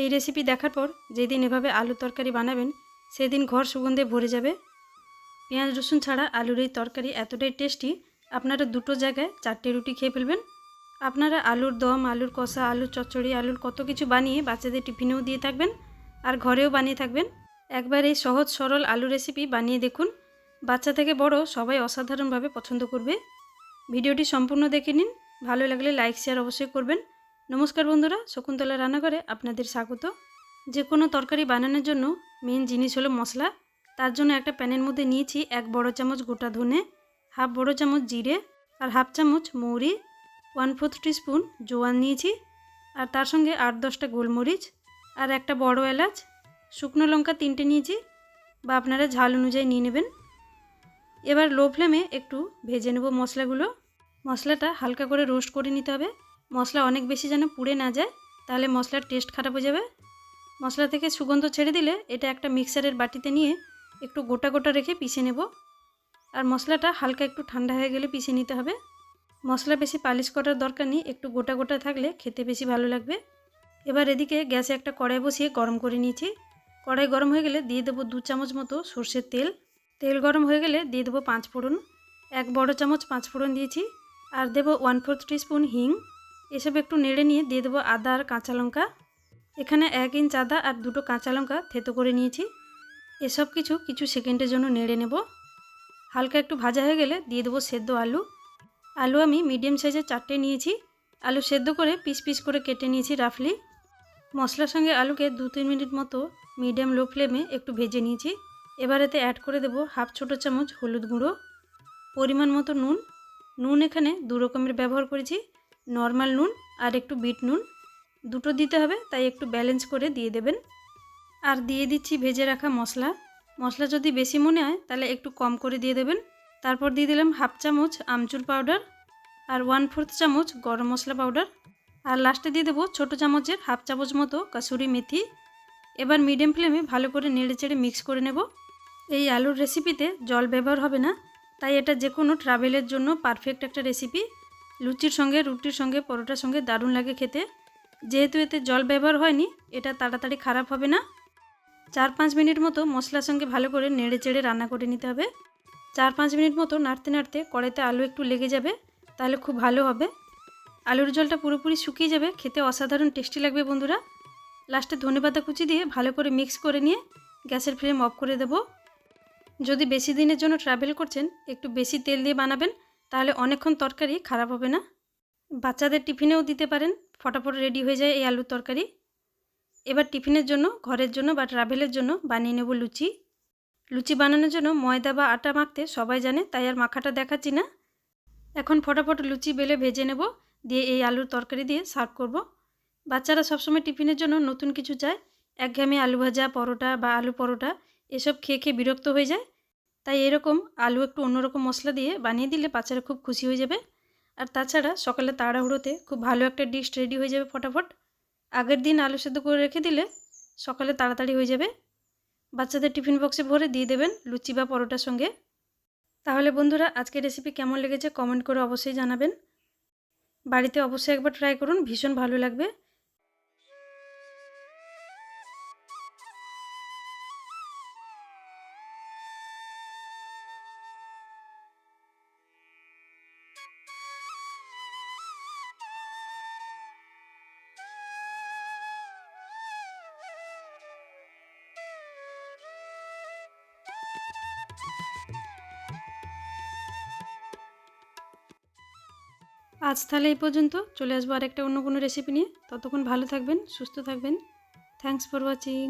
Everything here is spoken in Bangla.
এই রেসিপি দেখার পর যেদিন এভাবে আলু তরকারি বানাবেন, সেদিন ঘর সুগন্ধে ভরে যাবে। পেঁয়াজ, রসুন ছাড়া আলুর এই তরকারি এতটাই টেস্টি আপনারা দুটো জায়গায় চারটে রুটি খেয়ে ফেলবেন। আপনারা আলুর দম, আলুর কষা, আলুর চচ্চড়ি, আলুর কত কিছু বানিয়ে বাচ্চাদের টিফিনেও দিয়ে থাকবেন আর ঘরেও বানিয়ে থাকবেন। একবার এই সহজ, সরল আলু রেসিপি বানিয়ে দেখুন। বাচ্চা থেকে বড় সবাই অসাধারণভাবে পছন্দ করবে। ভিডিওটি সম্পূর্ণ দেখে নিন। ভালো লাগলে লাইক শেয়ার অবশ্যই করবেন। নমস্কার বন্ধুরা, শকুন্তলা রান্নাঘরে আপনাদের স্বাগত। যে কোনো তরকারি বানানোর জন্য মেন জিনিস হলো মশলা। তার জন্য একটা প্যানের মধ্যে নিয়েছি এক বড় চামচ গোটা ধনে, হাফ বড় চামচ জিরে আর হাফ চামচ মৌরি ওয়ান ফোর্থ স্পুন জোয়ান নিয়েছি আর তার সঙ্গে আট দশটা গোলমরিচ আর একটা বড় এলাচ, শুকনো লঙ্কা তিনটে নিয়েছি বা আপনারা ঝাল অনুযায়ী নিয়ে নেবেন। এবার লো ফ্লেমে একটু ভেজে নেব মশলাগুলো। মশলাটা হালকা করে রোস্ট করে নিতে হবে। মশলা অনেক বেশি যেন পুড়ে না যায়, তাহলে মশলার টেস্ট খারাপ হয়ে যাবে। মশলা থেকে সুগন্ধ ছেড়ে দিলে এটা একটা মিক্সারের বাটিতে নিয়ে একটু গোটা গোটা রেখে পিষে নেব। আর মশলাটা হালকা একটু ঠান্ডা হয়ে গেলে পিষে নিতে হবে। মশলা বেশি পালিশ করার দরকার নেই, একটু গোটা গোটা থাকলে খেতে বেশি ভালো লাগবে। এবার এদিকে গ্যাসে একটা কড়াই বসিয়ে গরম করে নিয়েছি। কড়াই গরম হয়ে গেলে দিয়ে দেবো দু চামচ মতো সর্ষের তেল। তেল গরম হয়ে গেলে দিয়ে দেবো পাঁচ ফোড়ন। এক বড় চামচ পাঁচ ফোড়ন দিয়েছি। আর দেবো ওয়ান ফোর্থ স্পুন হিং। এসব একটু নেড়ে নিয়ে দিয়ে দেবো আদা আর কাঁচা লঙ্কা। এখানে এক ইঞ্চ আদা আর দুটো কাঁচা লঙ্কা থেতো করে নিয়েছি। এসব কিছু কিছু সেকেন্ডের জন্য নেড়ে নেব। হালকা একটু ভাজা হয়ে গেলে দিয়ে দেবো সেদ্ধ আলু। আলু আমি মিডিয়াম সাইজের চারটে নিয়েছি। আলু সেদ্ধ করে পিস পিস করে কেটে নিয়েছি রাফলি। মশলার সঙ্গে আলুকে দু তিন মিনিট মতো মিডিয়াম লো ফ্লেমে একটু ভেজে নিয়েছি। এবার এতে অ্যাড করে দেবো হাফ ছোটো চামচ হলুদ গুঁড়ো। পরিমাণ মতো নুন। নুন এখানে দু রকমের ব্যবহার করেছি। নর্মাল নুন আর একটু বিট নুন। দুটো দিতে হবে, তাই একটু ব্যালেন্স করে দিয়ে দেবেন। আর দিয়ে দিচ্ছি ভেজে রাখা মশলা। মশলা যদি বেশি মনে হয়, তাহলে একটু কম করে দিয়ে দেবেন। তারপর দিয়ে দিলাম হাফ চামচ আমচুর পাউডার আর ওয়ান ফোর্থ চামচ গরম মশলা পাউডার আর লাস্টে দিয়ে দেবো ছোটো চামচের হাফ চামচ মতো কাসুরি মেথি। এবার মিডিয়াম ফ্লেমে ভালো করে নেড়ে চেড়ে মিক্স করে নেব। এই আলুর রেসিপিতে জল ব্যবহার হবে না, তাই এটা যে কোনো ট্রাভেলের জন্য পারফেক্ট একটা রেসিপি লুচির সঙ্গে, রুটির সঙ্গে, পরোটার সঙ্গে দারুণ লাগে খেতে। যেহেতু এতে জল ব্যবহার হয়নি, এটা তাড়াতাড়ি খারাপ হবে না। চার পাঁচ মিনিট মতো মশলার সঙ্গে ভালো করে নেড়ে চেড়ে রান্না করে নিতে হবে। চার পাঁচ মিনিট মতো নাড়তে নাড়তে কড়াইতে আলু একটু লেগে যাবে, তাহলে খুব ভালো হবে। আলুর জলটা পুরোপুরি শুকিয়ে যাবে, খেতে অসাধারণ টেস্টি লাগবে বন্ধুরা। লাস্টে ধনেপাতা কুচি দিয়ে ভালো করে মিক্স করে নিয়ে গ্যাসের ফ্লেম অফ করে দেব। যদি বেশি দিনের জন্য ট্রাভেল করছেন, একটু বেশি তেল দিয়ে বানাবেন তাহলে অনেকক্ষণ তরকারি খারাপ হবে না? বাচ্চাদের টিফিনেও দিতে পারেন, ফটাফট রেডি হয়ে যায় এই আলুর তরকারি। এবার টিফিনের জন্য, ঘরের জন্য বা ট্রাভেলের জন্য বানিয়ে নেব লুচি। লুচি বানানোর জন্য ময়দা বা আটা মাখতে সবাই জানে, তাই আর মাখাটা দেখাচ্ছি না। এখন ফটাফট লুচি বেলে ভেজে নেব, দিয়ে এই আলুর তরকারি দিয়ে সার্ভ করব। বাচ্চারা সবসময় টিফিনের জন্য নতুন কিছু চায়। একঘেয়েমি আলু ভাজা, পরোটা বা আলু পরোটা, এসব খেয়ে খেয়ে বিরক্ত হয়ে যায়। তাই এরকম আলু একটু অন্যরকম মশলা দিয়ে বানিয়ে দিলে বাচ্চারা খুব খুশি হয়ে যাবে। আর তাছাড়া সকালে তাড়াহুড়োতে খুব ভালো একটা ডিশ রেডি হয়ে যাবে ফটাফট। আগের দিন আলু সেদ্ধ করে রেখে দিলে সকালে তাড়াতাড়ি হয়ে যাবে। বাচ্চাদের টিফিন বক্সে ভরে দিয়ে দেবেন লুচি বা পরোটার সঙ্গে। তাহলে বন্ধুরা, আজকের রেসিপি কেমন লেগেছে কমেন্ট করে অবশ্যই জানাবেন। বাড়িতে অবশ্যই একবার ট্রাই করুন, ভীষণ ভালো লাগবে। আজ তাহলে এই পর্যন্ত। চলে আসব আর একটা অন্য কোনো রেসিপি নিয়ে। ততক্ষণ ভালো থাকবেন, সুস্থ থাকবেন। Thanks for watching